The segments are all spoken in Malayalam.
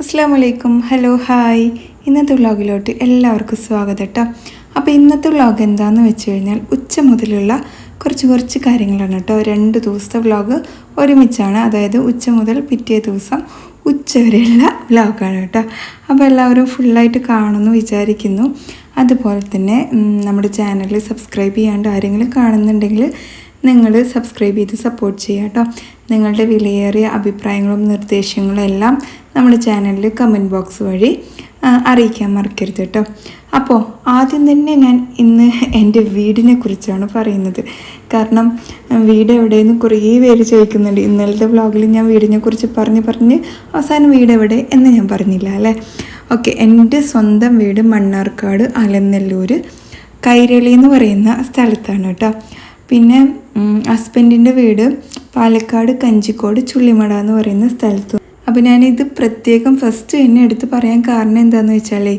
അസ്സാം വലൈക്കും ഹലോ ഹായ്. ഇന്നത്തെ വ്ളോഗിലോട്ട് എല്ലാവർക്കും സ്വാഗതം കേട്ടോ അപ്പോൾ ഇന്നത്തെ വ്ളോഗ് എന്താണെന്ന് വെച്ച് കഴിഞ്ഞാൽ ഉച്ച മുതലുള്ള കുറച്ച് കുറച്ച് കാര്യങ്ങളാണ് കേട്ടോ രണ്ട് ദിവസത്തെ വ്ളോഗ് ഒരുമിച്ചാണ്. അതായത് ഉച്ച മുതൽ പിറ്റേ ദിവസം ഉച്ച വരെയുള്ള വ്ളോഗാണ് കേട്ടോ അപ്പോൾ എല്ലാവരും ഫുള്ളായിട്ട് കാണുമെന്ന് വിചാരിക്കുന്നു. അതുപോലെ തന്നെ നമ്മുടെ ചാനൽ സബ്സ്ക്രൈബ് ചെയ്യാണ്ട് ആരെങ്കിലും കാണുന്നുണ്ടെങ്കിൽ നിങ്ങൾ സബ്സ്ക്രൈബ് ചെയ്ത് സപ്പോർട്ട് ചെയ്യുക കേട്ടോ നിങ്ങളുടെ വിലയേറിയ അഭിപ്രായങ്ങളും നിർദ്ദേശങ്ങളും എല്ലാം നമ്മുടെ ചാനലിൽ കമന്റ് ബോക്സ് വഴി അറിയിക്കാൻ മറക്കരുത് കേട്ടോ അപ്പോൾ ആദ്യം തന്നെ ഞാൻ ഇന്ന് എന്റെ വീടിനെ കുറിച്ചാണ് പറയുന്നത്. കാരണം വീട് എവിടെയെന്ന് കുറേ പേര് ചോദിക്കുന്നുണ്ട്. ഇന്നലത്തെ വ്ലോഗിൽ ഞാൻ വീടിനെ കുറിച്ച് പറഞ്ഞ് പറഞ്ഞ് അവസാനം വീട് എവിടെ എന്ന് ഞാൻ പറഞ്ഞില്ല അല്ലേ? ഓക്കെ എന്റെ സ്വന്തം വീട് മണ്ണാർക്കാട് അലനെല്ലൂർ കൈരളി എന്ന് പറയുന്ന സ്ഥലത്താണ് കേട്ടോ പിന്നെ ഹസ്ബൻഡിന്റെ വീട് പാലക്കാട് കഞ്ചിക്കോട് ചുള്ളിമട എന്ന് പറയുന്ന സ്ഥലത്ത്. അപ്പോൾ ഞാനിത് പ്രത്യേകം ഫസ്റ്റ് തന്നെ എടുത്ത് പറയാൻ കാരണം എന്താണെന്ന് വെച്ചാലേ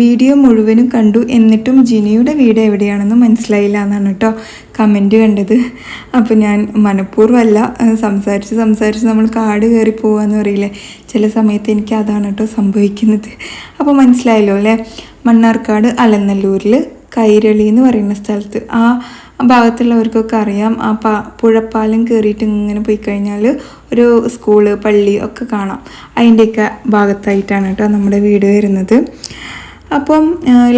വീഡിയോ മുഴുവനും കണ്ടു എന്നിട്ടും ജിനിയുടെ വീട് എവിടെയാണെന്ന് മനസ്സിലായില്ല എന്നാണ് കേട്ടോ കമന്റ് കണ്ടത്. അപ്പോൾ ഞാൻ മനഃപൂർവമല്ല സംസാരിച്ച് സംസാരിച്ച് നമ്മൾ കാട് കയറി പോവാന്ന് പറയില്ലേ ചില സമയത്ത് എനിക്ക് അതാണ് കേട്ടോ സംഭവിക്കുന്നത്. അപ്പോൾ മനസ്സിലായല്ലോ അല്ലേ? മണ്ണാർക്കാട് അലനല്ലൂരിൽ കൈരളി എന്ന് പറയുന്ന സ്ഥലത്ത് ആ ഭാഗത്തുള്ളവർക്കൊക്കെ അറിയാം. ആ പാ പുഴപ്പാലം കയറിയിട്ട് ഇങ്ങനെ പോയി കഴിഞ്ഞാൽ ഒരു സ്കൂൾ പള്ളി ഒക്കെ കാണാം. അതിന്റെയൊക്കെ ഭാഗത്തായിട്ടാണ് കേട്ടോ നമ്മുടെ വീട് വരുന്നത്. അപ്പം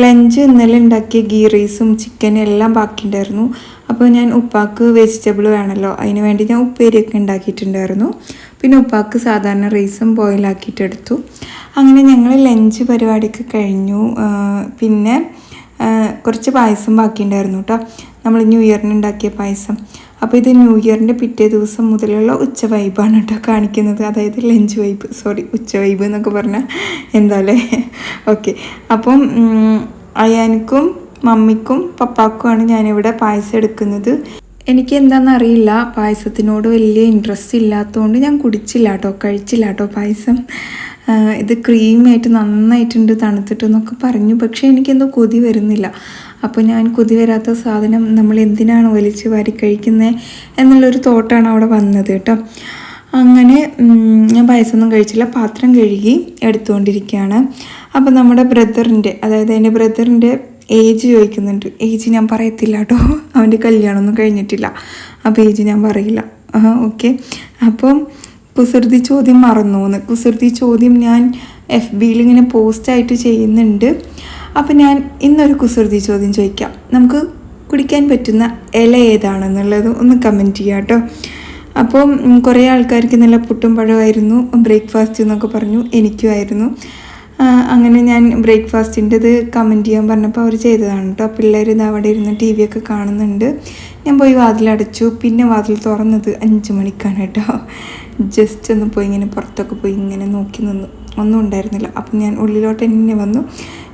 ലഞ്ച് ഇന്നലെ ഉണ്ടാക്കിയ ഗീ റൈസും ചിക്കനും എല്ലാം ബാക്കിയുണ്ടായിരുന്നു. അപ്പോൾ ഞാൻ ഉപ്പാക്ക് വെജിറ്റബിൾ വേണമല്ലോ അതിന് വേണ്ടി ഞാൻ ഉപ്പേരിയൊക്കെ ഉണ്ടാക്കിയിട്ടുണ്ടായിരുന്നു. പിന്നെ ഉപ്പാക്ക് സാധാരണ റൈസും ബോയിലാക്കിയിട്ടെടുത്തു അങ്ങനെ ഞങ്ങൾ ലഞ്ച് പരിപാടിയൊക്കെ കഴിഞ്ഞു. പിന്നെ കുറച്ച് പായസം ബാക്കിയുണ്ടായിരുന്നു കേട്ടോ. നമ്മൾ ന്യൂ ഇയറിന് ഉണ്ടാക്കിയ പായസം. അപ്പോൾ ഇത് ന്യൂ ഇയറിന്റെ പിറ്റേ ദിവസം മുതലുള്ള ഉച്ച വൈബാണ് കേട്ടോ കാണിക്കുന്നത്. അതായത് ലഞ്ച് വൈബ് സോറി ഉച്ച വൈബ് എന്നൊക്കെ പറഞ്ഞാൽ എന്താല്ലേ ഓക്കെ അപ്പം അയാനിക്കും മമ്മിക്കും പപ്പാക്കുമാണ് ഞാനിവിടെ പായസം എടുക്കുന്നത്. എനിക്ക് എന്താണെന്ന് അറിയില്ല. പായസത്തിനോട് വലിയ ഇൻട്രസ്റ്റ് ഇല്ലാത്തതുകൊണ്ട് ഞാൻ കുടിച്ചില്ല കേട്ടോ കഴിച്ചില്ല കേട്ടോ പായസം. ഇത് ക്രീമായിട്ട് നന്നായിട്ടുണ്ട് തണുത്തിട്ട് എന്നൊക്കെ പറഞ്ഞു. പക്ഷേ എനിക്കെന്തോ കൊതി വരുന്നില്ല. അപ്പോൾ ഞാൻ കൊതി വരാത്ത സാധനം നമ്മൾ എന്തിനാണ് വലിച്ച് വാരി കഴിക്കുന്നത് എന്നുള്ളൊരു തോട്ടാണ് അവിടെ വന്നത് കേട്ടോ. അങ്ങനെ ഞാൻ പായസമൊന്നും കഴിച്ചില്ല. പാത്രം കഴുകി എടുത്തുകൊണ്ടിരിക്കുകയാണ്. അപ്പോൾ നമ്മുടെ ബ്രദറിന്റെ അതായത് എന്റെ ബ്രദറിന്റെ ഏജ് ചോദിക്കുന്നുണ്ട്. ഏജ് ഞാൻ പറയത്തില്ല കേട്ടോ. അവന്റെ കല്യാണമൊന്നും കഴിഞ്ഞിട്ടില്ല. അപ്പോൾ ഏജ് ഞാൻ പറയില്ല. ഓക്കെ. അപ്പം കുസൃതി ചോദ്യം മറന്നു എന്ന് കുസൃതി ചോദ്യം ഞാൻ എഫ് ബിയിൽ ഇങ്ങനെ പോസ്റ്റായിട്ട് ചെയ്യുന്നുണ്ട്. അപ്പം ഞാൻ ഇന്നൊരു കുസൃതി ചോദ്യം ചോദിക്കാം. നമുക്ക് കുടിക്കാൻ പറ്റുന്ന ഇല ഏതാണെന്നുള്ളത് ഒന്ന് കമന്റ് ചെയ്യാം കേട്ടോ. അപ്പം കുറേ ആൾക്കാർക്ക് നല്ല പുട്ടും പഴമായിരുന്നു ബ്രേക്ക്ഫാസ്റ്റ് എന്നൊക്കെ പറഞ്ഞു എനിക്കും ആയിരുന്നു. അങ്ങനെ ഞാൻ ബ്രേക്ക്ഫാസ്റ്റിന്റെത് കമന്റ് ചെയ്യാൻ പറഞ്ഞപ്പോൾ അവർ ചെയ്തതാണ് കേട്ടോ. പിള്ളേർ ഇത് അവിടെ ഇരുന്ന് ടി ഒക്കെ കാണുന്നുണ്ട്. ഞാൻ പോയി വാതിലടച്ചു പിന്നെ വാതിൽ തുറന്നത് അഞ്ച് മണിക്കാണ് കേട്ടോ. ജസ്റ്റ് ഒന്ന് പോയി ഇങ്ങനെ പുറത്തൊക്കെ പോയി ഇങ്ങനെ നോക്കി നിന്നു. ഒന്നും ഉണ്ടായിരുന്നില്ല. അപ്പം ഞാൻ ഉള്ളിലോട്ട് എന്നെ വന്നു.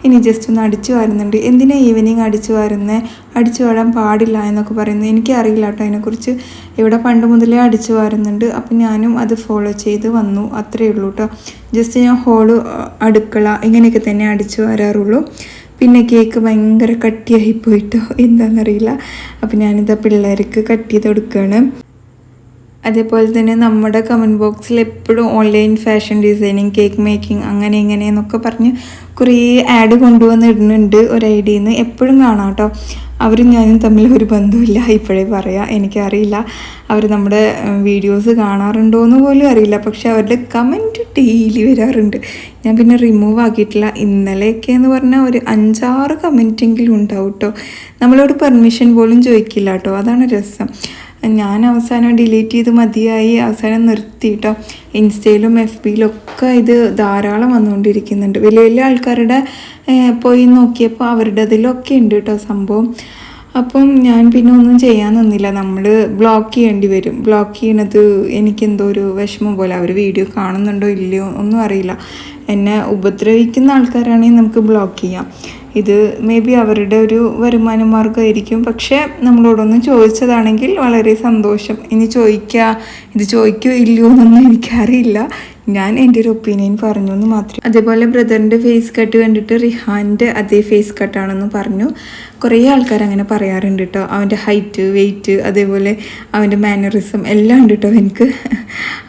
ഇനി ജസ്റ്റ് ഒന്ന് അടിച്ചു വരുന്നുണ്ട്. എന്തിനാ ഈവനിങ് അടിച്ചു വരുന്നത് അടിച്ചു വാരാൻ പാടില്ല എന്നൊക്കെ പറയുന്നത് എനിക്കറിയില്ല കേട്ടോ അതിനെക്കുറിച്ച്. ഇവിടെ പണ്ട് മുതലേ അടിച്ചു വാരുന്നുണ്ട്. അപ്പം ഞാനും അത് ഫോളോ ചെയ്ത് വന്നു. അത്രയേ ഉള്ളൂ കേട്ടോ. ജസ്റ്റ് ഞാൻ ഹോൾ അടുക്കള ഇങ്ങനെയൊക്കെ തന്നെ അടിച്ചു വരാറുള്ളൂ. പിന്നെ കേക്ക് ഭയങ്കര കട്ടിയായി പോയിട്ടോ. എന്താണെന്നറിയില്ല അപ്പം ഞാനിതാ പിള്ളേർക്ക് കട്ട് ചെയ്ത് കൊടുക്കുകയാണ് അതേപോലെ തന്നെ നമ്മുടെ കമന്റ് ബോക്സിൽ എപ്പോഴും online fashion designing cake making അങ്ങനെ ഇങ്ങനെ എന്നൊക്കെ പറഞ്ഞ് കുറേ ആഡ് കൊണ്ടുവന്ന് ഇടുന്നുണ്ട് ഒരു ഐഡിയിൽ നിന്ന് എപ്പോഴും കാണാം കേട്ടോ. അവരും ഞാനും തമ്മിൽ ഒരു ബന്ധമില്ല. ഇപ്പോഴേ പറയാം. എനിക്കറിയില്ല. അവർ നമ്മുടെ വീഡിയോസ് കാണാറുണ്ടോ എന്ന് പോലും അറിയില്ല. പക്ഷെ അവരുടെ കമന്റ് ഡെയിലി വരാറുണ്ട്. ഞാൻ പിന്നെ റിമൂവ് ആക്കിയിട്ടില്ല. ഇന്നലെയൊക്കെ എന്ന് പറഞ്ഞാൽ ഒരു അഞ്ചാറ് കമന്റെങ്കിലും ഉണ്ടാവും കേട്ടോ. നമ്മളോട് പെർമിഷൻ പോലും ചോദിക്കില്ല കേട്ടോ. അതാണ് രസം. ഞാൻ അവസാനം ഡിലീറ്റ് ചെയ്ത് മതിയായി. അവസാനം നിർത്തി കേട്ടോ ഇൻസ്റ്റയിലും എഫ് ബിയിലും ഒക്കെ ഇത് ധാരാളം വന്നുകൊണ്ടിരിക്കുന്നുണ്ട്. വലിയ വലിയ ആൾക്കാരുടെ പോയി നോക്കിയപ്പോൾ അവരുടെ അതിലൊക്കെ ഉണ്ട് കേട്ടോ സംഭവം. അപ്പം ഞാൻ പിന്നെ ഒന്നും ചെയ്യാൻ നിന്നില്ല. നമ്മൾ ബ്ലോക്ക് ചെയ്യേണ്ടി വരും. ബ്ലോക്ക് ചെയ്യണത് എനിക്കെന്തോ ഒരു വിഷമം പോലെ. അവർ വീഡിയോ കാണുന്നുണ്ടോ ഇല്ലയോ ഒന്നും അറിയില്ല. എന്നെ ഉപദ്രവിക്കുന്ന ആൾക്കാരാണെങ്കിൽ നമുക്ക് ബ്ലോക്ക് ചെയ്യാം. ഇത് മേ ബി അവരുടെ ഒരു വരുമാന മാർഗമായിരിക്കും പക്ഷേ നമ്മളോടൊന്ന് ചോദിച്ചതാണെങ്കിൽ വളരെ സന്തോഷം. ഇനി ചോദിക്കുക ഇത് ചോദിക്കോ ഇല്ലയോ എന്നൊന്നും എനിക്കറിയില്ല. ഞാൻ എന്റെ ഒരു ഒപ്പീനിയൻ പറഞ്ഞു എന്ന് മാത്രം. അതേപോലെ ബ്രദറിന്റെ ഫേസ് കട്ട് കണ്ടിട്ട് റിഹാന്റെ അതേ ഫേസ് കട്ടാണെന്ന് പറഞ്ഞു. കുറേ ആൾക്കാർ അങ്ങനെ പറയാറുണ്ട് കേട്ടോ അവന്റെ ഹൈറ്റ് വെയിറ്റ് അതേപോലെ അവന്റെ മാനറിസം എല്ലാം ഉണ്ട് കേട്ടോ എനിക്ക്.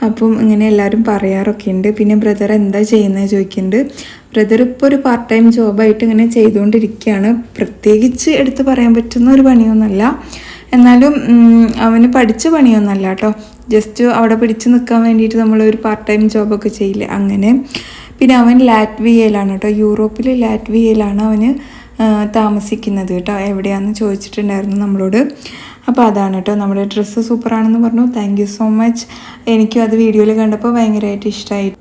അപ്പം ഇങ്ങനെ എല്ലാവരും പറയാറൊക്കെ ഉണ്ട്. പിന്നെ ബ്രദർ എന്താ ചെയ്യുന്നത് ചോദിക്കുന്നുണ്ട്. ബ്രദർ ഇപ്പോൾ ഒരു പാർട്ട് ടൈം ജോബായിട്ട് ഇങ്ങനെ ചെയ്തുകൊണ്ടിരിക്കുകയാണ്. പ്രത്യേകിച്ച് എടുത്ത് പറയാൻ പറ്റുന്ന ഒരു പണിയൊന്നുമല്ല. എന്നാലും അവന് പഠിച്ച പണിയൊന്നല്ല കേട്ടോ. ജസ്റ്റ് അവിടെ പിടിച്ച് നിൽക്കാൻ വേണ്ടിയിട്ട് നമ്മൾ ഒരു പാർട്ട് ടൈം ജോബൊക്കെ ചെയ്യില്ല? അങ്ങനെ. പിന്നെ അവൻ ലാറ്റ്വിയയിലാണ് കേട്ടോ. യൂറോപ്പിൽ ലാറ്റ്വിയയിലാണ് അവന് താമസിക്കുന്നത് കേട്ടോ. എവിടെയാണെന്ന് ചോദിച്ചിട്ടുണ്ടായിരുന്നു നമ്മളോട്. അപ്പോൾ അതാണ് കേട്ടോ. നമ്മുടെ ഡ്രസ്സ് സൂപ്പറാണെന്ന് പറഞ്ഞു. താങ്ക് യു സോ മച്ച് എനിക്കും അത് വീഡിയോയിൽ കണ്ടപ്പോൾ ഭയങ്കരമായിട്ട് ഇഷ്ടമായി.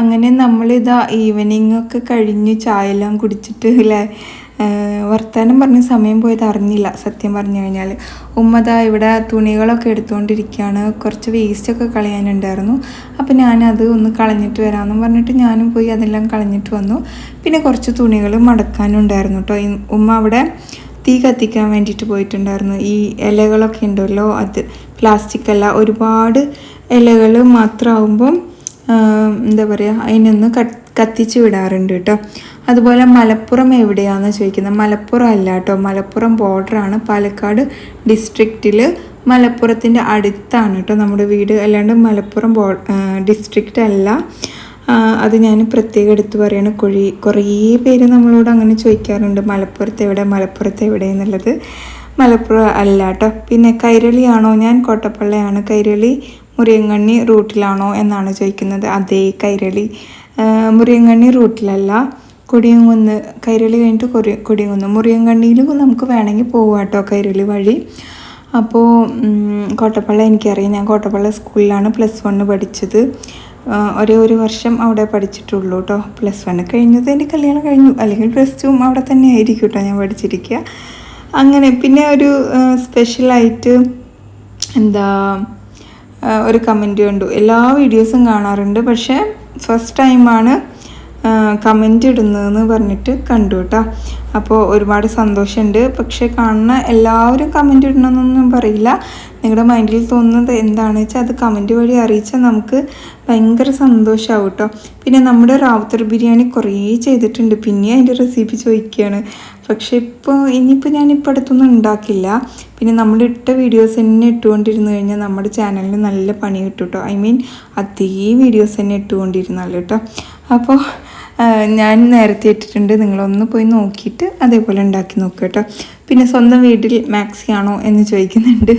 അങ്ങനെ നമ്മളിതാ ഈവനിങ് ഒക്കെ കഴിഞ്ഞ് ചായ എല്ലാം കുടിച്ചിട്ട് അല്ലേ വർത്തമാനം പറഞ്ഞ സമയം പോയത് അറിഞ്ഞില്ല. സത്യം പറഞ്ഞു കഴിഞ്ഞാൽ ഉമ്മത ഇവിടെ തുണികളൊക്കെ എടുത്തുകൊണ്ടിരിക്കുകയാണ് കുറച്ച് വേസ്റ്റൊക്കെ കളയാനുണ്ടായിരുന്നു. അപ്പോൾ ഞാനത് ഒന്ന് കളഞ്ഞിട്ട് വരാമെന്നും പറഞ്ഞിട്ട് ഞാനും പോയി അതെല്ലാം കളഞ്ഞിട്ട് വന്നു. പിന്നെ കുറച്ച് തുണികൾ മടക്കാനുണ്ടായിരുന്നു കേട്ടോ ഉമ്മ അവിടെ തീ കത്തിക്കാൻ വേണ്ടിയിട്ട് പോയിട്ടുണ്ടായിരുന്നു. ഈ ഇലകളൊക്കെ ഉണ്ടല്ലോ അത് പ്ലാസ്റ്റിക് അല്ല. ഒരുപാട് ഇലകൾ മാത്രമാകുമ്പം എന്താ പറയുക അതിനൊന്ന് കത്ത് കത്തിച്ച് വിടാറുണ്ട് കേട്ടോ അതുപോലെ മലപ്പുറം എവിടെയാണെന്ന് ചോദിക്കുന്നത്? മലപ്പുറം അല്ല കേട്ടോ. മലപ്പുറം ബോർഡറാണ്. പാലക്കാട് ഡിസ്ട്രിക്റ്റിൽ മലപ്പുറത്തിന്റെ അടുത്താണ് കേട്ടോ നമ്മുടെ വീട്. അല്ലാണ്ട് മലപ്പുറം ബോ ഡിസ്ട്രിക്റ്റ് അല്ല അത് ഞാൻ പ്രത്യേകം എടുത്ത് പറയുകയാണ് കുഴി കുറേ പേര് നമ്മളോട് അങ്ങനെ ചോദിക്കാറുണ്ട്. മലപ്പുറത്ത് എവിടെ? മലപ്പുറത്ത് എവിടെ എന്നുള്ളത്. മലപ്പുറം അല്ല കേട്ടോ. പിന്നെ കൈരളിയാണോ? ഞാൻ കോട്ടപ്പള്ളയാണ്. കൈരളി മുറിയങ്കണ്ണി റൂട്ടിലാണോ എന്നാണ് ചോദിക്കുന്നത്. അതേ കൈരളി. മുറിയങ്ങണ്ണി റൂട്ടിലല്ല. കൊടിയങ്കുന്ന് കൈരളി കഴിഞ്ഞിട്ട് കൊറി കൊടിയങ്കുന്ന് മുറിയങ്കണ്ണിയിലും നമുക്ക് വേണമെങ്കിൽ പോവാം കേട്ടോ കൈരളി വഴി. അപ്പോൾ കോട്ടപ്പള്ള എനിക്കറിയാം. ഞാൻ കോട്ടപ്പള്ള സ്കൂളിലാണ് പ്ലസ് വണ്ണ് പഠിച്ചത്. ഒരേ ഒരു വർഷം അവിടെ പഠിച്ചിട്ടുള്ളൂ കേട്ടോ. പ്ലസ് വൺ കഴിഞ്ഞത് എന്റെ കല്യാണം കഴിഞ്ഞു. അല്ലെങ്കിൽ പ്ലസ് ടുവും അവിടെ തന്നെ ആയിരിക്കും കേട്ടോ ഞാൻ പഠിച്ചിരിക്കുക. അങ്ങനെ പിന്നെ ഒരു സ്പെഷ്യലായിട്ട് എന്താ ഒരു കമന്റ് കണ്ടു. എല്ലാ വീഡിയോസും കാണാറുണ്ട്. പക്ഷേ ഫസ്റ്റ് ടൈമാണ് കമന്റ് ഇടുന്നതെന്ന് പറഞ്ഞിട്ട് കണ്ടു കേട്ടോ അപ്പോൾ ഒരുപാട് സന്തോഷമുണ്ട് പക്ഷേ കാണുന്ന എല്ലാവരും കമന്റ് ഇടണമെന്നൊന്നും പറയില്ല. നിങ്ങളുടെ മൈൻഡിൽ തോന്നുന്നത് എന്താണെന്ന് വെച്ചാൽ അത് കമന്റ് വഴി അറിയിച്ചാൽ നമുക്ക് ഭയങ്കര സന്തോഷമാവും കേട്ടോ പിന്നെ നമ്മുടെ റാവുത്തർ ബിരിയാണി കുറേ ചെയ്തിട്ടുണ്ട്. പിന്നെ അതിന്റെ റെസിപ്പി ചോദിക്കുകയാണ് പക്ഷേ ഇപ്പോൾ ഇനിയിപ്പോൾ ഞാനിപ്പോൾ അടുത്തൊന്നും ഉണ്ടാക്കില്ല. പിന്നെ നമ്മൾ ഇട്ട വീഡിയോസ് തന്നെ ഇട്ടുകൊണ്ടിരുന്നു കഴിഞ്ഞാൽ നമ്മുടെ ചാനലിന് നല്ല പണി കിട്ടും കേട്ടോ ഐ മീൻ അതേ വീഡിയോസ് തന്നെ ഇട്ടുകൊണ്ടിരുന്നല്ലോ കേട്ടോ അപ്പോൾ ഞാൻ നേരത്തെ ഇട്ടിട്ടുണ്ട്. നിങ്ങളൊന്ന് പോയി നോക്കിയിട്ട് അതേപോലെ ഉണ്ടാക്കി നോക്കുക കേട്ടോ. പിന്നെ സ്വന്തം വീട്ടിൽ മാക്സി ആണോ എന്ന് ചോദിക്കുന്നുണ്ട്.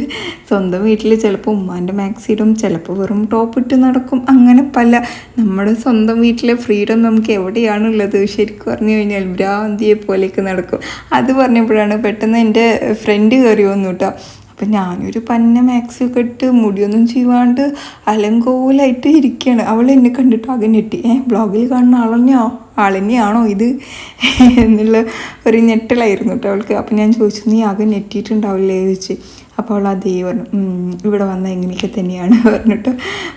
സ്വന്തം വീട്ടിൽ ചിലപ്പോൾ ഉമ്മാന്റെ മാക്സി ഇടും ചിലപ്പോൾ വെറും ടോപ്പ് ഇട്ട് നടക്കും. അങ്ങനെ പല. നമ്മുടെ സ്വന്തം വീട്ടിലെ ഫ്രീഡം നമുക്ക് എവിടെയാണുള്ളത്? ശരിക്കും പറഞ്ഞു കഴിഞ്ഞാൽ ഭ്രാന്തിയെ പോലെയൊക്കെ നടക്കും. അത് പറഞ്ഞപ്പോഴാണ് പെട്ടെന്ന് എന്റെ ഫ്രണ്ട് കയറി വന്നു കേട്ടോ. അപ്പം ഞാനൊരു പന്ന മാക്സ് ഒക്കെ ഇട്ട് മുടിയൊന്നും ചെയ്യാണ്ട് അലങ്കോലായിട്ട് ഇരിക്കുകയാണ് അവൾ എന്നെ കണ്ടിട്ട് അകം ഞെട്ടി. ഏഹ് ബ്ലോഗിൽ കാണുന്ന ആളെന്നെയോ? ആളെന്നെയാണോ ഇത്? എന്നുള്ള ഒരു ഞെട്ടലായിരുന്നു കേട്ടോ അവൾക്ക്. അപ്പം ഞാൻ ചോദിച്ചു നീ അകം ഞെട്ടിയിട്ടുണ്ടാവില്ലേ? ചോദിച്ച്. അപ്പോൾ അവൾ അതേ പറഞ്ഞു. ഇവിടെ വന്ന എങ്ങനെയൊക്കെ തന്നെയാണ് പറഞ്ഞിട്ട്.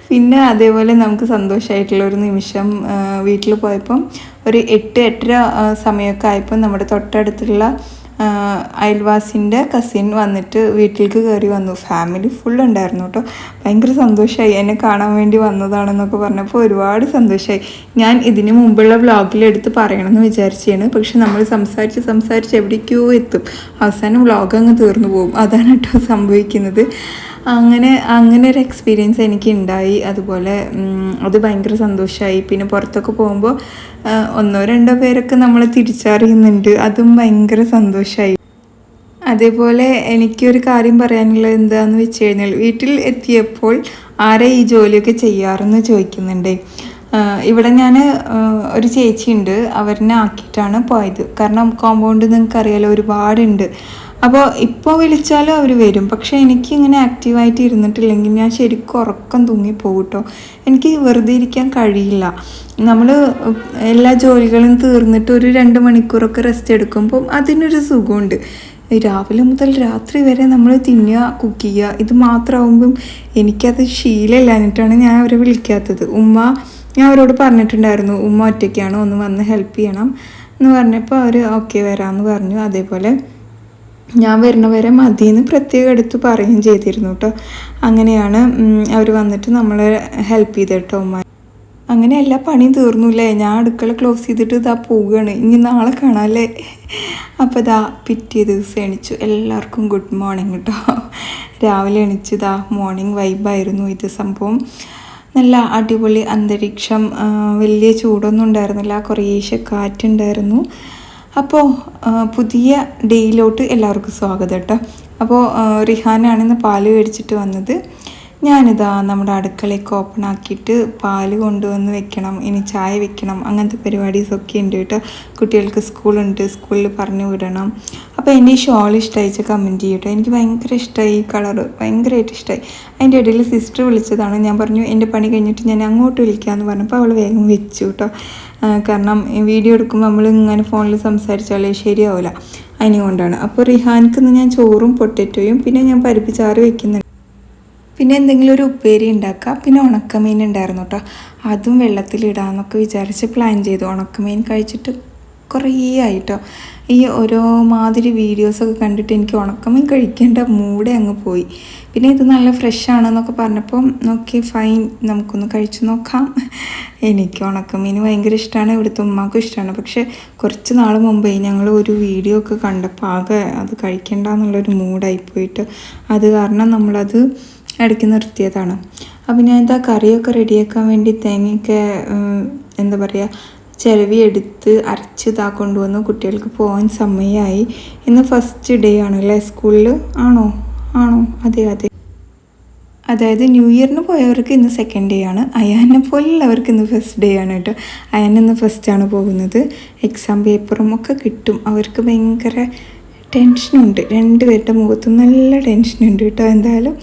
പിന്നെ അതേപോലെ നമുക്ക് സന്തോഷമായിട്ടുള്ള ഒരു നിമിഷം വീട്ടിൽ പോയപ്പം ഒരു എട്ട് എട്ടര സമയമൊക്കെ ആയപ്പോൾ നമ്മുടെ തൊട്ടടുത്തുള്ള അയൽവാസിന്റെ കസിൻ വന്നിട്ട് വീട്ടിലേക്ക് കയറി വന്നു. ഫാമിലി ഫുൾ ഉണ്ടായിരുന്നു കേട്ടോ ഭയങ്കര സന്തോഷമായി എന്നെ കാണാൻ വേണ്ടി വന്നതാണെന്നൊക്കെ പറഞ്ഞപ്പോൾ ഒരുപാട് സന്തോഷമായി ഞാൻ ഇതിന് മുമ്പുള്ള വ്ളോഗിലെടുത്ത് പറയണമെന്ന് വിചാരിച്ചാണ്. പക്ഷെ നമ്മൾ സംസാരിച്ച് സംസാരിച്ച് എവിടേക്കോ എത്തും. അവസാനം വ്ളോഗ് അങ്ങ് തീർന്നു പോകും. അതാണ് കേട്ടോ സംഭവിക്കുന്നത്. അങ്ങനെ അങ്ങനെ ഒരു എക്സ്പീരിയൻസ് എനിക്ക് ഉണ്ടായി അതുപോലെ അത് ഭയങ്കര സന്തോഷമായി പിന്നെ പുറത്തൊക്കെ പോകുമ്പോൾ ഒന്നോ രണ്ടോ പേരൊക്കെ നമ്മൾ തിരിച്ചറിയുന്നുണ്ട്. അതും ഭയങ്കര സന്തോഷമായി അതേപോലെ എനിക്കൊരു കാര്യം പറയാനുള്ളത് എന്താണെന്ന് വെച്ച് കഴിഞ്ഞാൽ വീട്ടിൽ എത്തിയപ്പോൾ ആരാ ഈ ജോലിയൊക്കെ ചെയ്യാറെന്ന് ചോദിക്കുന്നുണ്ട്. ഇവിടെ ഞാൻ ഒരു ചേച്ചിയുണ്ട്. അവരിനെ ആക്കിയിട്ടാണ് പോയത്. കാരണം കോമ്പൗണ്ട് നിങ്ങൾക്ക് അറിയാലോ ഒരുപാടുണ്ട്. അപ്പോൾ ഇപ്പോൾ വിളിച്ചാലും അവർ വരും. പക്ഷേ എനിക്ക് ഇങ്ങനെ ആക്റ്റീവായിട്ട് ഇരുന്നിട്ടില്ലെങ്കിൽ ഞാൻ ശരിക്കും ഉറക്കം തൂങ്ങിപ്പോകും കേട്ടോ എനിക്ക് വെറുതെ ഇരിക്കാൻ കഴിയില്ല. നമ്മൾ എല്ലാ ജോലികളും തീർന്നിട്ട് ഒരു രണ്ട് മണിക്കൂറൊക്കെ റെസ്റ്റ് എടുക്കുമ്പോൾ അതിനൊരു സുഖമുണ്ട്. രാവിലെ മുതൽ രാത്രി വരെ നമ്മൾ തിന്നുക കുക്ക് ചെയ്യുക ഇത് മാത്രമാകുമ്പം എനിക്കത് ശീലമില്ലാഞ്ഞിട്ടാണ് ഞാൻ അവരെ വിളിക്കാത്തത്. ഉമ്മ ഞാൻ അവരോട് പറഞ്ഞിട്ടുണ്ടായിരുന്നു ഉമ്മ ഒറ്റയ്ക്കാണ്? ഒന്ന് വന്ന് ഹെൽപ്പ് ചെയ്യണം. എന്ന് പറഞ്ഞപ്പോൾ അവർ ഓക്കെ വരാമെന്ന് പറഞ്ഞു. അതേപോലെ ഞാൻ വരുന്നവരെ മതിയെന്ന് പ്രത്യേകം എടുത്ത് പറയുകയും ചെയ്തിരുന്നു കേട്ടോ അങ്ങനെയാണ് അവർ വന്നിട്ട് നമ്മളെ ഹെൽപ്പ് ചെയ്തത് കേട്ടോ ഉമ്മ അങ്ങനെ എല്ലാ പണിയും തീർന്നുല്ലേ ഞാൻ അടുക്കള ക്ലോസ് ചെയ്തിട്ട് ഇതാ പോവുകയാണ്. ഇനി നാളെ കാണാമല്ലേ അപ്പോൾ ഇതാ പിറ്റേ ദിവസം എണിച്ചു. എല്ലാവർക്കും ഗുഡ് മോർണിംഗ് കേട്ടോ രാവിലെ എണിച്ചു ഇതാ മോർണിംഗ് വൈബായിരുന്നു ഇത് സംഭവം. നല്ല അടിപൊളി അന്തരീക്ഷം വലിയ ചൂടൊന്നും ഉണ്ടായിരുന്നില്ല. കുറേശ്ശെ കാറ്റുണ്ടായിരുന്നു. അപ്പോൾ പുതിയ ഡേയിലോട്ട് എല്ലാവർക്കും സ്വാഗതം കേട്ടോ. അപ്പോൾ റിഹാനാണ് ഇന്ന് പാൽ മേടിച്ചിട്ട് വന്നത്. ഞാനിതാ നമ്മുടെ അടുക്കളയൊക്കെ ഓപ്പൺ ആക്കിയിട്ട് പാൽ കൊണ്ടുവന്ന് വെക്കണം ഇനി ചായ വെക്കണം അങ്ങനത്തെ പരിപാടീസൊക്കെ ഉണ്ട് കേട്ടോ. കുട്ടികൾക്ക് സ്കൂളുണ്ട് സ്കൂളിൽ പറഞ്ഞു വിടണം. അപ്പോൾ എന്റെ ഈ ഷോൾ ഇഷ്ടമായിച്ച കമന്റ് ചെയ്യട്ടോ എനിക്ക് ഭയങ്കര ഇഷ്ടമായി ഈ കളർ ഭയങ്കരമായിട്ട് ഇഷ്ടമായി അതിന്റെ ഇടയിൽ സിസ്റ്റർ വിളിച്ചതാണ്. ഞാൻ പറഞ്ഞു എന്റെ പണി കഴിഞ്ഞിട്ട് ഞാൻ അങ്ങോട്ട് വിളിക്കാമെന്ന് പറഞ്ഞപ്പോൾ അവൾ വേഗം വെച്ചു കേട്ടോ. കാരണം വീഡിയോ എടുക്കുമ്പോൾ നമ്മൾ ഇങ്ങനെ ഫോണിൽ സംസാരിച്ചാലേ ശരിയാവില്ല അതിനുകൊണ്ടാണ് അപ്പോൾ റിഹാൻക്ക് ഞാൻ ചോറും പൊട്ടറ്റോയും പിന്നെ ഞാൻ പരിപ്പിച്ചാറ് വെക്കുന്നുണ്ട്. പിന്നെ എന്തെങ്കിലും ഒരു ഉപ്പേരി ഉണ്ടാക്കുക പിന്നെ ഉണക്കമീൻ ഉണ്ടായിരുന്നു കേട്ടോ അതും വെള്ളത്തിലിടാമെന്നൊക്കെ വിചാരിച്ച് പ്ലാൻ ചെയ്തു. ഉണക്കമീൻ കഴിച്ചിട്ട് കുറേ ആയിട്ടോ. ഈ ഓരോ മാതിരി വീഡിയോസൊക്കെ കണ്ടിട്ട് എനിക്ക് ഉണക്കമീൻ കഴിക്കേണ്ട മൂടെ അങ്ങ് പോയി. പിന്നെ ഇത് നല്ല ഫ്രഷ് ആണെന്നൊക്കെ പറഞ്ഞപ്പം നോക്കി ഫൈൻ നമുക്കൊന്ന് കഴിച്ചു നോക്കാം. എനിക്ക് ഉണക്കമീൻ ഭയങ്കര ഇഷ്ടമാണ് ഇവിടുത്തെ ഉമ്മാക്കും ഇഷ്ടമാണ് പക്ഷേ കുറച്ച് നാൾ മുമ്പേ ഞങ്ങൾ ഒരു വീഡിയോ ഒക്കെ കണ്ടപ്പോൾ ആകെ അത് കഴിക്കേണ്ട എന്നുള്ളൊരു മൂഡായി പോയിട്ട്. അത് കാരണം നമ്മളത് ഇടയ്ക്ക് നിർത്തിയതാണ്. അപ്പോൾ ഞാൻ എന്താ കറിയൊക്കെ റെഡിയാക്കാൻ വേണ്ടി തേങ്ങയൊക്കെ എന്താ പറയുക ചിലവി എടുത്ത് അരച്ച് ഇതാ കൊണ്ടുവന്ന്. കുട്ടികൾക്ക് പോകാൻ സമയമായി ഇന്ന് ഫസ്റ്റ് ഡേ ആണല്ലേ സ്കൂളിൽ ആണോ? ആണോ? അതെ അതെ. അതായത് ന്യൂ ഇയറിന് പോയവർക്ക് ഇന്ന് സെക്കൻഡ് ഡേ ആണ്. അയാനെ പോലുള്ളവർക്ക് ഇന്ന് ഫസ്റ്റ് ഡേ ആണ് കേട്ടോ. അയാൻ ഇന്ന് ഫസ്റ്റ് ആണ് പോകുന്നത്. എക്സാം പേപ്പറും ഒക്കെ കിട്ടും. അവർക്ക് ഭയങ്കര ടെൻഷനുണ്ട്. രണ്ടുപേരുടെ മുഖത്തും നല്ല ടെൻഷനുണ്ട് കേട്ടോ. എന്തായാലും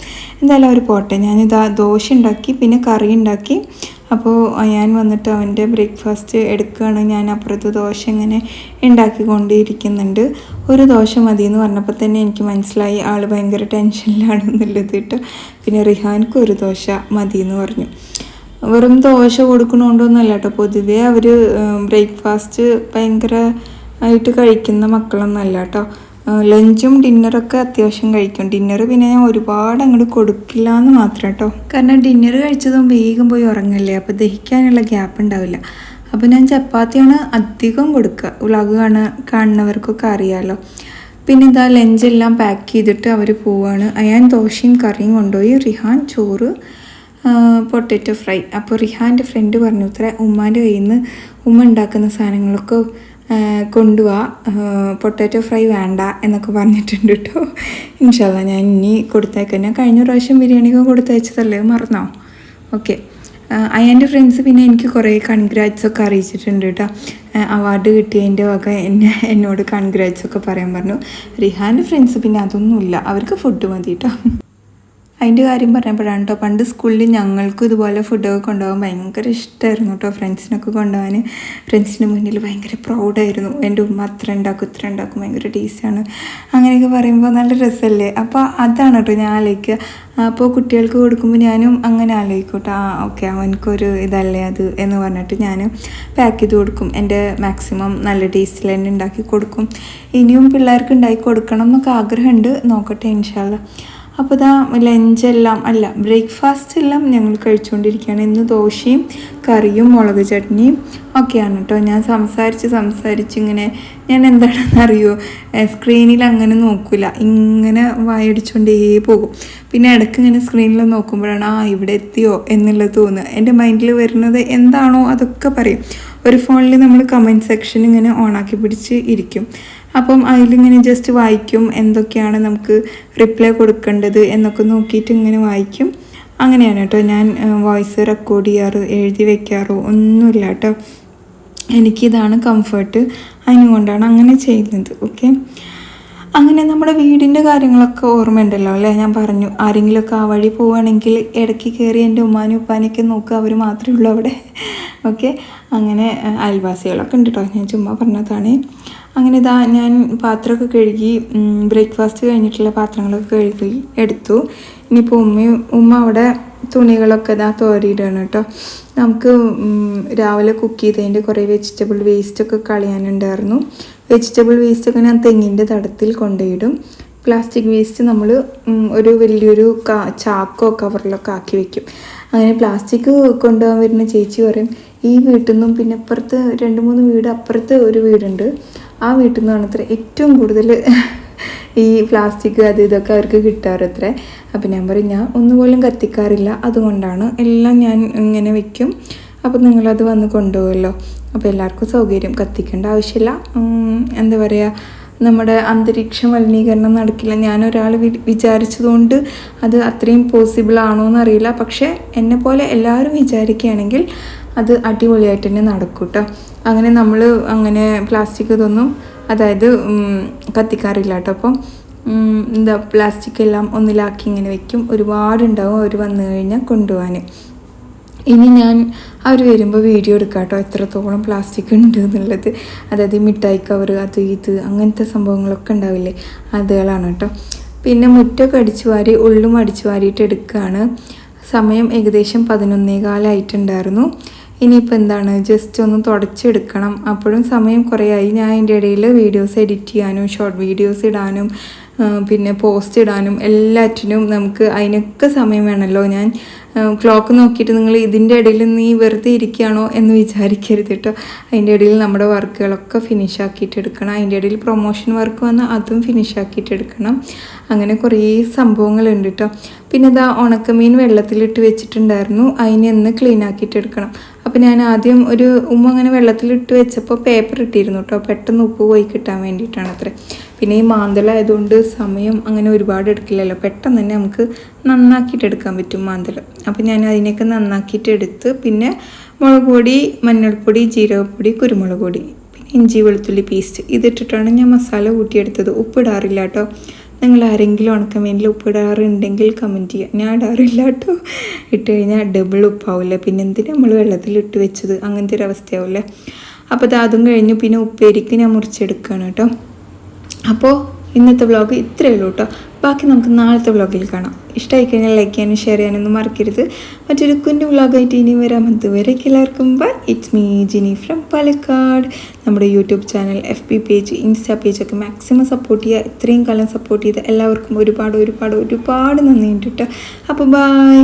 എന്തായാലും അവർ പോട്ടെ. ഞാനിതാ ദോശ ഉണ്ടാക്കി പിന്നെ കറി ഉണ്ടാക്കി അപ്പോൾ ഞാൻ വന്നിട്ട് അവന്റെ ബ്രേക്ക്ഫാസ്റ്റ് എടുക്കുകയാണ്. ഞാൻ അപ്പുറത്ത് ദോശ ഇങ്ങനെ ഉണ്ടാക്കിക്കൊണ്ടിരിക്കുന്നുണ്ട്. ഒരു ദോശ മതി എന്ന് പറഞ്ഞപ്പോൾ തന്നെ എനിക്ക് മനസ്സിലായി ആൾ ഭയങ്കര ടെൻഷനിലാണ് എന്നുള്ളത് കേട്ടോ. പിന്നെ റിഹാൻക്ക് ഒരു ദോശ മതി എന്ന് പറഞ്ഞു. വെറും ദോശ കൊടുക്കണോണ്ടൊന്നുമല്ല കേട്ടോ. പൊതുവേ അവർ ബ്രേക്ക്ഫാസ്റ്റ് ഭയങ്കര ആയിട്ട് കഴിക്കുന്ന മക്കളൊന്നല്ല കേട്ടോ. ലഞ്ചും ഡിന്നറൊക്കെ അത്യാവശ്യം കഴിക്കും. ഡിന്നർ പിന്നെ ഞാൻ ഒരുപാട് അങ്ങോട്ട് കൊടുക്കില്ല എന്ന് മാത്രം കേട്ടോ കാരണം ഡിന്നർ കഴിച്ചതും വേഗം പോയി ഉറങ്ങല്ലേ അപ്പോൾ ദഹിക്കാനുള്ള ഗ്യാപ്പ് ഉണ്ടാവില്ല. അപ്പോൾ ഞാൻ ചപ്പാത്തിയാണ് അധികം കൊടുക്കുക ഉളക് കാണ കാണുന്നവർക്കൊക്കെ അറിയാമല്ലോ പിന്നെ ഇതാ ലഞ്ചെല്ലാം പാക്ക് ചെയ്തിട്ട് അവർ പോവാണ്. അയാൻ ദോശയും കറിയും കൊണ്ടുപോയി റിഹാൻ ചോറ് പൊട്ടറ്റോ ഫ്രൈ അപ്പോൾ റിഹാന്റെ ഫ്രണ്ട് പറഞ്ഞു ഇത്ര ഉമ്മാന്റെ കയ്യിൽ നിന്ന് ഉമ്മ ഉണ്ടാക്കുന്ന സാധനങ്ങളൊക്കെ കൊണ്ടുപോവാ പൊട്ടാറ്റോ ഫ്രൈ വേണ്ട എന്നൊക്കെ പറഞ്ഞിട്ടുണ്ട് കേട്ടോ ഇൻഷാല്ല ഞാൻ ഇനി ഞാൻ കഴിഞ്ഞ പ്രാവശ്യം ബിരിയാണിക്ക് കൊടുത്തയച്ചതല്ലേ? മറന്നോ? ഓക്കെ. അയ്യന്റെ ഫ്രണ്ട്സ് പിന്നെ എനിക്ക് കുറേ കൺഗ്രാറ്റ്സ് ഒക്കെ അറിയിച്ചിട്ടുണ്ട് കേട്ടോ അവാർഡ് കിട്ടിയതിന്റെ വക എന്നെ എന്നോട് കൺഗ്രാറ്റ്സ് ഒക്കെ പറയാൻ പറഞ്ഞു. റിഹാന്റെ ഫ്രണ്ട്സ് പിന്നെ അതൊന്നുമില്ല. അവർക്ക് ഫുഡ് മതി കേട്ടോ അതിന്റെ കാര്യം പറഞ്ഞപ്പോഴാണ് കേട്ടോ പണ്ട് സ്കൂളിൽ ഞങ്ങൾക്കും ഇതുപോലെ ഫുഡൊക്കെ കൊണ്ടുപോകാൻ ഭയങ്കര ഇഷ്ടമായിരുന്നു കേട്ടോ ഫ്രണ്ട്സിനൊക്കെ കൊണ്ടുപോകാൻ. ഫ്രണ്ട്സിന് മുന്നിൽ ഭയങ്കര പ്രൗഡായിരുന്നു. എന്റെ ഉമ്മ അത്ര ഉണ്ടാക്കും ഇത്ര ഉണ്ടാക്കും ഭയങ്കര ടേസ്റ്റാണ് അങ്ങനെയൊക്കെ പറയുമ്പോൾ നല്ല രസമല്ലേ? അപ്പോൾ അതാണ് കേട്ടോ ഞാൻ ആലോചിക്കുക. അപ്പോൾ കുട്ടികൾക്ക് കൊടുക്കുമ്പോൾ ഞാനും അങ്ങനെ ആലോചിക്കും കേട്ടോ ആ ഓക്കെ അവനക്കൊരു ഇതല്ലേ അത് എന്ന് പറഞ്ഞിട്ട് ഞാൻ പാക്ക് ചെയ്ത് കൊടുക്കും. എന്റെ മാക്സിമം നല്ല ടേസ്റ്റിൽ തന്നെ ഉണ്ടാക്കി കൊടുക്കും. ഇനിയും പിള്ളേർക്ക് ഉണ്ടാക്കി കൊടുക്കണം എന്നൊക്കെ ആഗ്രഹമുണ്ട്. നോക്കട്ടെ ഇൻഷാല്ല അപ്പോൾ ഇതാ ലഞ്ചെല്ലാം അല്ല ബ്രേക്ക്ഫാസ്റ്റ് എല്ലാം ഞങ്ങൾ കഴിച്ചുകൊണ്ടിരിക്കുകയാണ് ഇന്ന് ദോശയും കറിയും മുളക് ചട്നിയും ഒക്കെയാണ് കേട്ടോ ഞാൻ സംസാരിച്ച് സംസാരിച്ച് ഇങ്ങനെ ഞാൻ എന്താണെന്ന് അറിയോ സ്ക്രീനിൽ അങ്ങനെ നോക്കില്ല ഇങ്ങനെ വായടിച്ചുകൊണ്ടേ പോകും. പിന്നെ ഇടയ്ക്ക് ഇങ്ങനെ സ്ക്രീനിൽ നോക്കുമ്പോഴാണ് ആ ഇവിടെ എത്തിയോ? എന്നുള്ളത് തോന്നുക. എന്റെ മൈൻഡിൽ വരുന്നത് എന്താണോ അതൊക്കെ പറയും. ഒരു ഫോണിൽ നമ്മൾ കമന്റ് സെക്ഷൻ ഇങ്ങനെ ഓണാക്കി പിടിച്ച് ഇരിക്കും. അപ്പം അതിലിങ്ങനെ ജസ്റ്റ് വായിക്കും എന്തൊക്കെയാണ് നമുക്ക് റിപ്ലൈ കൊടുക്കേണ്ടത് എന്നൊക്കെ നോക്കിയിട്ട് ഇങ്ങനെ വായിക്കും. അങ്ങനെയാണ് കേട്ടോ ഞാൻ വോയിസ് റെക്കോർഡ് ചെയ്യാറ് എഴുതി വെക്കാറോ ഒന്നുമില്ല കേട്ടോ. എനിക്കിതാണ് കംഫർട്ട് അതിനുകൊണ്ടാണ് അങ്ങനെ ചെയ്യുന്നത്. ഓക്കെ അങ്ങനെ നമ്മുടെ വീടിന്റെ കാര്യങ്ങളൊക്കെ ഓർമ്മയുണ്ടല്ലോ അല്ലേ? ഞാൻ പറഞ്ഞു ആരെങ്കിലുമൊക്കെ ആ വഴി പോവുകയാണെങ്കിൽ ഇടയ്ക്ക് കയറി എന്റെ ഉമ്മാനും ഉപ്പാനൊക്കെ നോക്കുക അവർ മാത്രമേ ഉള്ളൂ അവിടെ. ഓക്കെ അങ്ങനെ അയൽവാസികളൊക്കെ ഉണ്ട് കേട്ടോ. ഞാൻ ചുമ്മാ പറഞ്ഞതാണ്. അങ്ങനെ ഇതാ ഞാൻ പാത്രമൊക്കെ കഴുകി ബ്രേക്ക്ഫാസ്റ്റ് കഴിഞ്ഞിട്ടുള്ള പാത്രങ്ങളൊക്കെ കഴുകി എടുത്തു. ഇനിയിപ്പോൾ ഉമ്മയും ഉമ്മ അവിടെ തുണികളൊക്കെ ഇതാ തോരിയിടുകയാണ് കേട്ടോ. നമുക്ക് രാവിലെ കുക്ക് ചെയ്തതിന്റെ കുറേ വെജിറ്റബിൾ വേസ്റ്റൊക്കെ കളയാനുണ്ടായിരുന്നു. വെജിറ്റബിൾ വേസ്റ്റൊക്കെ ഞാൻ തെങ്ങിന്റെ തടത്തിൽ കൊണ്ടുപോയിടും. പ്ലാസ്റ്റിക് വേസ്റ്റ് നമ്മൾ ഒരു വലിയൊരു ചാക്കോ കവറിലൊക്കെ ആക്കി വെക്കും. അങ്ങനെ പ്ലാസ്റ്റിക് കൊണ്ടുപോകാൻ വരുന്ന ചേച്ചി പറയും ഈ വീട്ടിൽ നിന്നും പിന്നെ അപ്പുറത്ത് രണ്ട് മൂന്ന് വീട് അപ്പുറത്ത് ഒരു വീടുണ്ട്. ആ വീട്ടിൽ നിന്നാണ് അത്ര ഏറ്റവും കൂടുതൽ ഈ പ്ലാസ്റ്റിക് അത് ഇതൊക്കെ അവർക്ക് കിട്ടാറത്ര അപ്പം ഞാൻ പറയും ഞാൻ ഒന്നുപോലും കത്തിക്കാറില്ല. അതുകൊണ്ടാണ് എല്ലാം ഞാൻ ഇങ്ങനെ വെക്കും. അപ്പോൾ നിങ്ങളത് വന്ന് കൊണ്ടുപോകുമല്ലോ അപ്പോൾ എല്ലാവർക്കും സൗകര്യം. കത്തിക്കേണ്ട ആവശ്യമില്ല. എന്താ പറയുക നമ്മുടെ അന്തരീക്ഷ മലിനീകരണം നടക്കില്ല. ഞാനൊരാൾ വി- വിചാരിച്ചതുകൊണ്ട് അത് അത്രയും പോസിബിൾ ആണോ എന്നറിയില്ല പക്ഷേ എന്നെ പോലെ എല്ലാവരും വിചാരിക്കുകയാണെങ്കിൽ അത് അടിപൊളിയായിട്ട് തന്നെ നടക്കും കേട്ടോ അങ്ങനെ നമ്മൾ അങ്ങനെ പ്ലാസ്റ്റിക് ഇതൊന്നും അതായത് കത്തിക്കാറില്ല കേട്ടോ അപ്പം എന്താ പ്ലാസ്റ്റിക് എല്ലാം ഒന്നിലാക്കി ഇങ്ങനെ വെക്കും. ഒരുപാടുണ്ടാവും അവർ വന്നു കഴിഞ്ഞാൽ കൊണ്ടുപോകാൻ ഇനി ഞാൻ അവർ വരുമ്പോൾ വീഡിയോ എടുക്കാം കേട്ടോ എത്രത്തോളം പ്ലാസ്റ്റിക് ഉണ്ട് എന്നുള്ളത്. അതായത് മിഠായി കവർ അത് ഇത് അങ്ങനത്തെ സംഭവങ്ങളൊക്കെ ഉണ്ടാവില്ലേ? അതുകളാണ് കേട്ടോ. പിന്നെ മുറ്റൊക്കെ അടിച്ചു വാരി ഉള്ളും അടിച്ചു വാരിയിട്ട് എടുക്കുകയാണ് സമയം ഏകദേശം പതിനൊന്നേ കാലമായിട്ടുണ്ടായിരുന്നു ഇനിയിപ്പോൾ എന്താണ്? ജസ്റ്റ് ഒന്ന് തുടച്ചെടുക്കണം. അപ്പോഴും സമയം കുറേ ആയി ഞാൻ അതിന്റെ ഇടയിൽ വീഡിയോസ് എഡിറ്റ് ചെയ്യാനും ഷോർട്ട് വീഡിയോസ് ഇടാനും പിന്നെ പോസ്റ്റ് ഇടാനും എല്ലാറ്റിനും നമുക്ക് അതിനൊക്കെ സമയം വേണമല്ലോ ഞാൻ ക്ലോക്ക് നോക്കിയിട്ട് നിങ്ങൾ ഇതിന്റെ ഇടയിൽ നീ വെറുതെ ഇരിക്കുകയാണോ എന്ന് വിചാരിക്കരുത് കേട്ടോ. അതിന്റെ ഇടയിൽ നമ്മുടെ വർക്കുകളൊക്കെ ഫിനിഷ് ആക്കിയിട്ട് എടുക്കണം. അതിന്റെ ഇടയിൽ പ്രൊമോഷൻ വർക്ക് വന്നാൽ അതും ഫിനിഷ് ആക്കിയിട്ട് എടുക്കണം. അങ്ങനെ കുറേ സംഭവങ്ങളുണ്ട് കേട്ടോ. പിന്നെ ഇതാ ഉണക്കമീൻ വെള്ളത്തിലിട്ട് വെച്ചിട്ടുണ്ടായിരുന്നു. അതിനെ ഒന്ന് ക്ലീൻ ആക്കിയിട്ട് എടുക്കണം. അപ്പോൾ ഞാൻ ആദ്യം ഒരു ഉമ്മ അങ്ങനെ വെള്ളത്തിലിട്ട് വെച്ചപ്പോൾ പേപ്പർ ഇട്ടിരുന്നു കേട്ടോ പെട്ടെന്ന് ഉപ്പ് പോയി കിട്ടാൻ വേണ്ടിയിട്ടാണ് അത്ര. പിന്നെ ഈ മാന്തലായതുകൊണ്ട് സമയം അങ്ങനെ ഒരുപാട് എടുക്കില്ലല്ലോ. പെട്ടെന്ന് തന്നെ നമുക്ക് നന്നാക്കിയിട്ട് എടുക്കാൻ പറ്റും മാന്തൽ അപ്പോൾ ഞാൻ അതിനെയൊക്കെ നന്നാക്കിയിട്ട് എടുത്ത് പിന്നെ മുളക് പൊടി മഞ്ഞൾപ്പൊടി ജീരകപ്പൊടി കുരുമുളക് പൊടി പിന്നെ ഇഞ്ചി വെളുത്തുള്ളി പേസ്റ്റ് ഇതിട്ടിട്ടാണ് ഞാൻ മസാല കൂട്ടിയെടുത്തത്. ഉപ്പിടാറില്ല കേട്ടോ നിങ്ങൾ ആരെങ്കിലും ഉണക്കമീനിൽ ഉപ്പിടാറുണ്ടെങ്കിൽ കമന്റ് ചെയ്യുക. ഞാൻ ഇടാറില്ല കേട്ടോ. ഇട്ട് കഴിഞ്ഞാൽ ഡബിൾ ഉപ്പാവില്ല? പിന്നെ എന്തിനാ നമ്മൾ വെള്ളത്തിൽ ഇട്ട് വെച്ചത്? അങ്ങനത്തെ ഒരു അവസ്ഥയാവില്ലേ? അപ്പോൾ അത് കഴിഞ്ഞു. പിന്നെ ഉപ്പേരിക്ക് ഞാൻ മുറിച്ചെടുക്കുകയാണ് കേട്ടോ. അപ്പോൾ ഇന്നത്തെ വ്ളോഗ് ഇത്രയേ ഉള്ളൂ കേട്ടോ ബാക്കി നമുക്ക് നാളത്തെ വ്ളോഗിൽ കാണാം. ഇഷ്ടമായി കഴിഞ്ഞാൽ ലൈക്ക് ചെയ്യാനും ഷെയർ ചെയ്യാനൊന്നും മറക്കരുത്. മറ്റൊരു കുഞ്ഞു വ്ളോഗായിട്ട് ഇനി വരാം. അതുവരേക്ക് എല്ലാവർക്കും bye it's me Jini from Palakkad. നമ്മുടെ YouTube channel F B page insta പേജൊക്കെ maximum support ചെയ്യുക. ഇത്രയും കാലം സപ്പോർട്ട് ചെയ്ത എല്ലാവർക്കും ഒരുപാട് ഒരുപാട് ഒരുപാട് നന്ദിയുണ്ട് കേട്ടോ അപ്പോൾ ബായ്